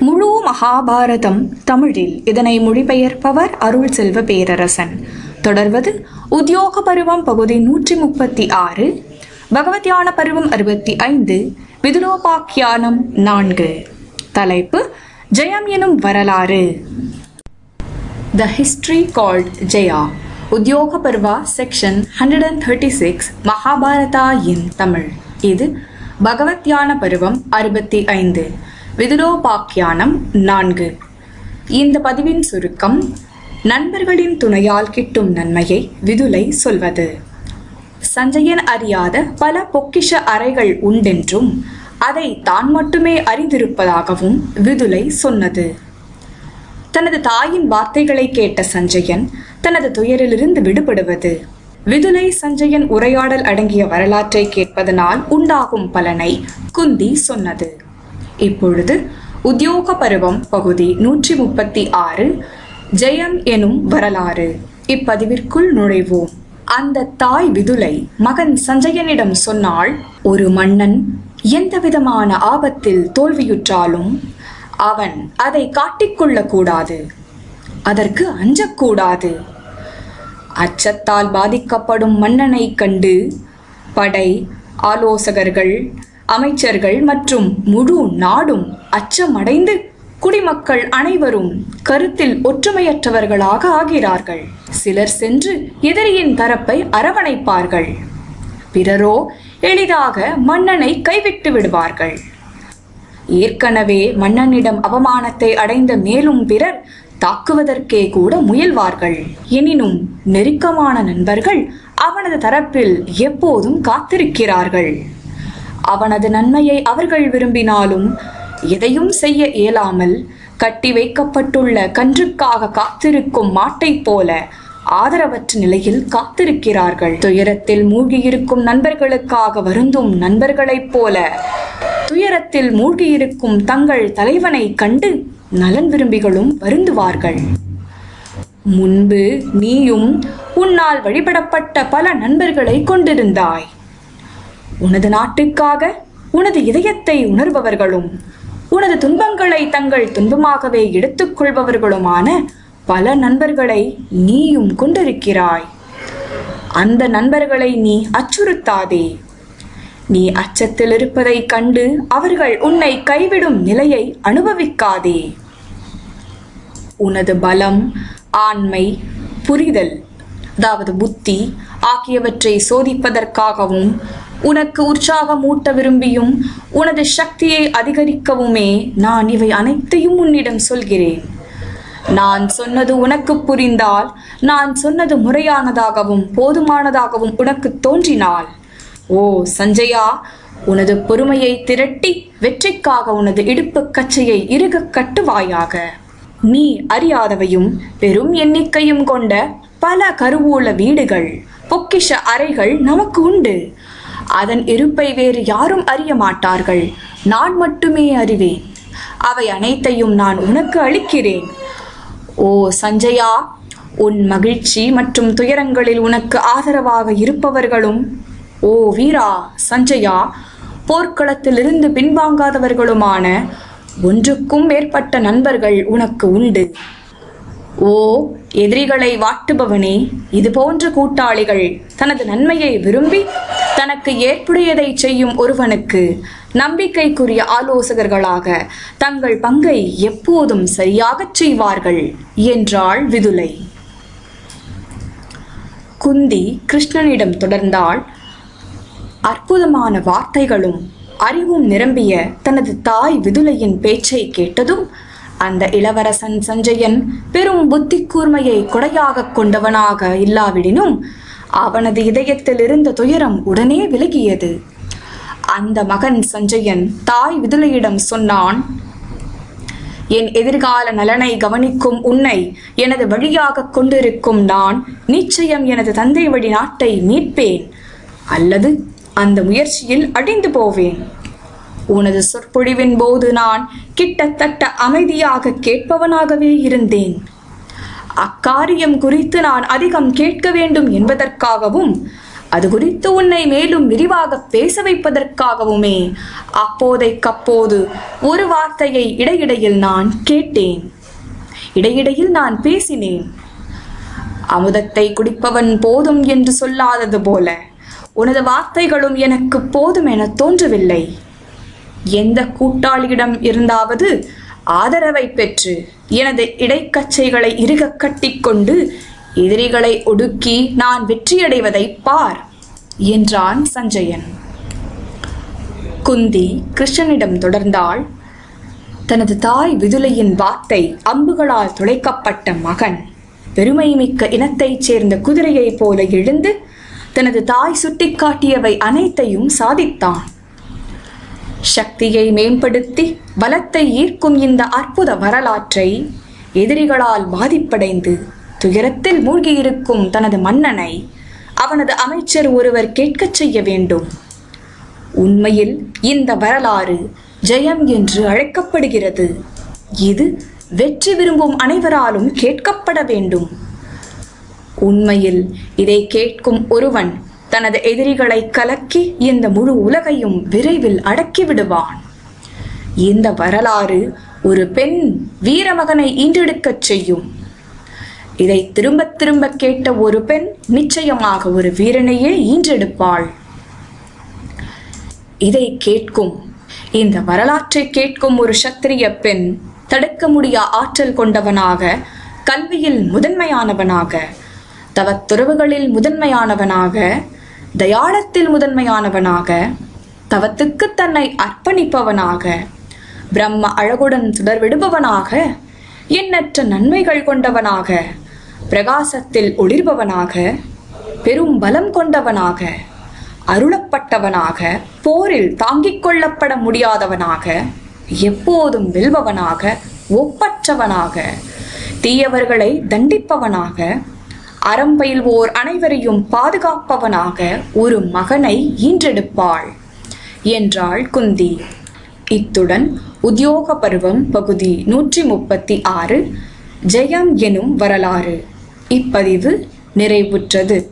முழு மகாபாரதம் தமிழில் இதனை மொழிபெயர்ப்பவர் அருள் செல்வ பேரரசன். தொடர்வது உத்தியோக பருவம் பகுதி நூற்றி முப்பத்தி ஆறு பகவத்யான பருவம் அறுபத்தி ஐந்து விதுலோபாக்கியானம் நான்கு. தலைப்பு ஜெயம் எனும் வரலாறு த history called Jaya Udyoga Parva section hundred and thirty six Mahabharata in Tamil. இது பகவத்யான பருவம் அறுபத்தி ஐந்து. விதுலோபாக்கியானம் நான்கு. இந்த பதிவின் சுருக்கம் நண்பர்களின் துணையால் கிட்டும் நன்மையை விதுலை சொல்வது. சஞ்சயன் அறியாத பல பொக்கிஷ அறைகள் உண்டென்றும் அதை தான் மட்டுமே அறிந்திருப்பதாகவும் விதுலை சொன்னது. தனது தாயின் வார்த்தைகளை கேட்ட சஞ்சயன் தனது துயரிலிருந்து விடுபடுவது. விதுலை சஞ்சயன் உரையாடல் அடங்கிய வரலாற்றை கேட்பதனால் உண்டாகும் பலனை குந்தி சொன்னது. இப்பொழுது உத்தியோக பருவம் பகுதி நூற்றி முப்பத்தி ஆறு. ஜெயம் எனும் வரலாறு. இப்பதிவிற்குள் நுழைவோம். அந்த தாய் விதுலை மகன் சஞ்சயனிடம் சொன்னாள் ஒரு மன்னன் எந்த விதமான ஆபத்தில் தோல்வியுற்றாலும் அவன் அதை காட்டிக்கொள்ளக்கூடாது அதற்கு அஞ்சக்கூடாது. அச்சத்தால் பாதிக்கப்படும் மன்னனை கண்டு படை ஆலோசகர்கள் அமைச்சர்கள் மற்றும் முழு நாடும் அச்சமடைந்து குடிமக்கள் அனைவரும் கருத்தில் ஒற்றுமையற்றவர்களாக ஆகிறார்கள். சிலர் சென்று எதிரியின் தரப்பை அரவணைப்பார்கள். பிறரோ எளிதாக மன்னனை கைவிட்டு விடுவார்கள். ஏற்கனவே மன்னனிடம் அவமானத்தை அடைந்த மேலும் பிறர் தாக்குவதற்கே கூட முயல்வார்கள். எனினும் நெருக்கமான நண்பர்கள் அவனது தரப்பில் எப்போதும் காத்திருக்கிறார்கள். அவனது நன்மையை அவர்கள் விரும்பினாலும் எதையும் செய்ய இயலாமல் கட்டி வைக்கப்பட்டுள்ள கன்றுக்காக காத்திருக்கும் மாட்டைப் போல ஆதரவற்ற நிலையில் காத்திருக்கிறார்கள். துயரத்தில் மூழ்கியிருக்கும் நண்பர்களுக்காக வருந்தும் நண்பர்களைப் போல துயரத்தில் மூழ்கியிருக்கும் தங்கள் தலைவனை கண்டு நலன் விரும்பிகளும் வருந்துவார்கள். முன்பு நீயும் உன்னால் வழிபடப்பட்ட பல நண்பர்களை கொண்டிருந்தாய். உனது நாட்டுக்காக உனது இதயத்தை உணர்பவர்களும் உனது துன்பங்களை தங்கள் துன்பமாகவே எடுத்துக்கொள்பவர்களுமான பல நண்பர்களை நீயும் கொண்டிருக்கிறாய். அந்த நண்பர்களை நீ அச்சுறுத்தாதே. நீ அச்சத்தில் இருப்பதைக் கண்டு அவர்கள் உன்னை கைவிடும் நிலையை அனுபவிக்காதே. உனது பலம் ஆண்மை புரிதல் அதாவது புத்தி ஆகியவற்றை சோதிப்பதற்காகவும் உனக்கு உற்சாகம் ஊட்ட விரும்பியும் உனது சக்தியை அதிகரிக்கவுமே நான் இவை அனைத்தையும் உன்னிடம் சொல்கிறேன். நான் சொன்னது உனக்கு புரிந்தால் நான் சொன்னது முறையானதாகவும் போதுமானதாகவும் உனக்கு தோன்றினால். ஓ சஞ்சயா உனது பொறுமையை திரட்டி வெற்றிக்காக உனது இடுப்பு கச்சையை இறுக கட்டுவாயாக. நீ அறியாதவையும் பெரும் எண்ணிக்கையும் கொண்ட பல கருவூல வீடுகள் பொக்கிஷ அறைகள் நமக்கு உண்டு. அதன் இருப்பை வேறு யாரும் அறிய மாட்டார்கள். நான் மட்டுமே அறிவேன். அவை அனைத்தையும் நான் உனக்கு அளிக்கிறேன். ஓ சஞ்சயா உன் மகிழ்ச்சி மற்றும் துயரங்களில் உனக்கு ஆதரவாக இருப்பவர்களும் ஓ வீரா சஞ்சயா போர்க்களத்திலிருந்து பின்வாங்காதவர்களுமான ஒன்றுக்கும் மேற்பட்ட நண்பர்கள் உனக்கு உண்டு. ஓ எதிரிகளை வாட்டுபவனே இது போன்ற கூட்டாளிகள் தனது நன்மையை விரும்பி தனக்கு ஏற்புடையதை செய்யும் ஒருவனுக்கு நம்பிக்கைக்குரிய ஆலோசகர்களாக தங்கள் பங்கை எப்போதும் சரியாகச் செய்வார்கள் என்றாள் விதுலை குந்தி கிருஷ்ணனிடம் தொடர்ந்தாள். அற்புதமான வார்த்தைகளும் அறிவும் நிரம்பிய தனது தாய் விதுலையின் பேச்சை கேட்டதும் அந்த இளவரசன் சஞ்சயன் பெரும் புத்தி கூர்மையை கொடையாக கொண்டவனாக இல்லாவிடினும் அவனது இதயத்தில் இருந்த துயரம் உடனே விலகியது. அந்த மகன் சஞ்சயன் தாய் விதுலையிடம் சொன்னான் என் எதிர்கால நலனை கவனிக்கும் உன்னை எனது வழியாக கொண்டிருக்கும் நான் நிச்சயம் எனது தந்தை வழி நாட்டை மீட்பேன் அல்லது அந்த முயற்சியில் அடிந்து போவேன். உனது சொற்பொழிவின் போது நான் கிட்டத்தட்ட அமைதியாக கேட்பவனாகவே இருந்தேன். அக்காரியம் குறித்து நான் அதிகம் கேட்க வேண்டும் என்பதற்காகவும் அது குறித்து உன்னை மேலும் விரிவாக பேச வைப்பதற்காகவுமே அப்போதைக்கப்போது ஒரு வார்த்தையை இடையிடையில் நான் கேட்டேன். இடையிடையில் நான் பேசினேன். அமுதத்தை குடிப்பவன் போதும் என்று சொல்லாதது போல உனது வார்த்தைகளும் எனக்கு போதும் என தோன்றவில்லை. எந்த கூட்டாளியிடம் இருந்தாவது ஆதரவை பெற்று எனது இடைக்கச்சைகளை இறுக கட்டிக்கொண்டு எதிரிகளை ஒடுக்கி நான் வெற்றியடைவதை பார் என்றான் சஞ்சயன். குந்தி கிருஷ்ணனிடம் தொடர்ந்தாள் தனது தாய் விதுலையின் வார்த்தை அம்புகளால் துளைக்கப்பட்ட மகன் பெருமைமிக்க இனத்தைச் சேர்ந்த குதிரையைப் போல எழுந்து தனது தாய் சுட்டிக்காட்டியவை அனைத்தையும் சாதித்தான். சக்தியை மேம்படுத்தி பலத்தை ஈர்க்கும் இந்த அற்புத வரலாற்றை எதிரிகளால் பாதிப்படைந்து துயரத்தில் மூழ்கியிருக்கும் தனது மன்னனை அவனது அமைச்சர் ஒருவர் கேட்கச் செய்ய வேண்டும். உண்மையில் இந்த வரலாறு ஜெயம் என்று அழைக்கப்படுகிறது. இது வெற்றி விரும்பும் அனைவராலும் கேட்கப்பட வேண்டும். உண்மையில் இதை கேட்கும் ஒருவன் தனது எதிரிகளை கலக்கி இந்த முழு உலகையும் விரைவில் அடக்கி விடுவான். இந்த வரலாறு ஒரு பெண் வீரமகனை ஈன்றெடுக்கச் செய்யும். இதை திரும்ப திரும்ப கேட்ட ஒரு பெண் நிச்சயமாக ஒரு வீரனையே ஈன்றெடுப்பாள். இதை கேட்கும் இந்த வரலாற்றை கேட்கும் ஒரு சத்திரிய பெண் தடுக்க முடியா ஆற்றல் கொண்டவனாக கல்வியில் முதன்மையானவனாக தவத்துறவுகளில் முதன்மையானவனாக தயாளத்தில் முதன்மையானவனாக தவத்துக்கு தன்னை அர்ப்பணிப்பவனாக பிரம்ம அழகுடன் சுடர்விடுபவனாக எண்ணற்ற நன்மைகள் கொண்டவனாக பிரகாசத்தில் ஒளிர்பவனாக பெரும் பலம் கொண்டவனாக அருளப்பட்டவனாக போரில் தாங்கிக் கொள்ளப்பட முடியாதவனாக எப்போதும் வெல்பவனாக ஒப்பற்றவனாக தீயவர்களை தண்டிப்பவனாக அறம் பயில்வோர் அனைவரையும் பாதுகாப்பவனாக ஒரு மகனை ஈன்றெடுப்பாள். என்றாள் குந்தி. இத்துடன் உத்தியோக பருவம் பகுதி நூற்றி முப்பத்தி ஆறு ஜெயம் எனும் வரலாறு. இப்பதிவு நிறைவுற்றது.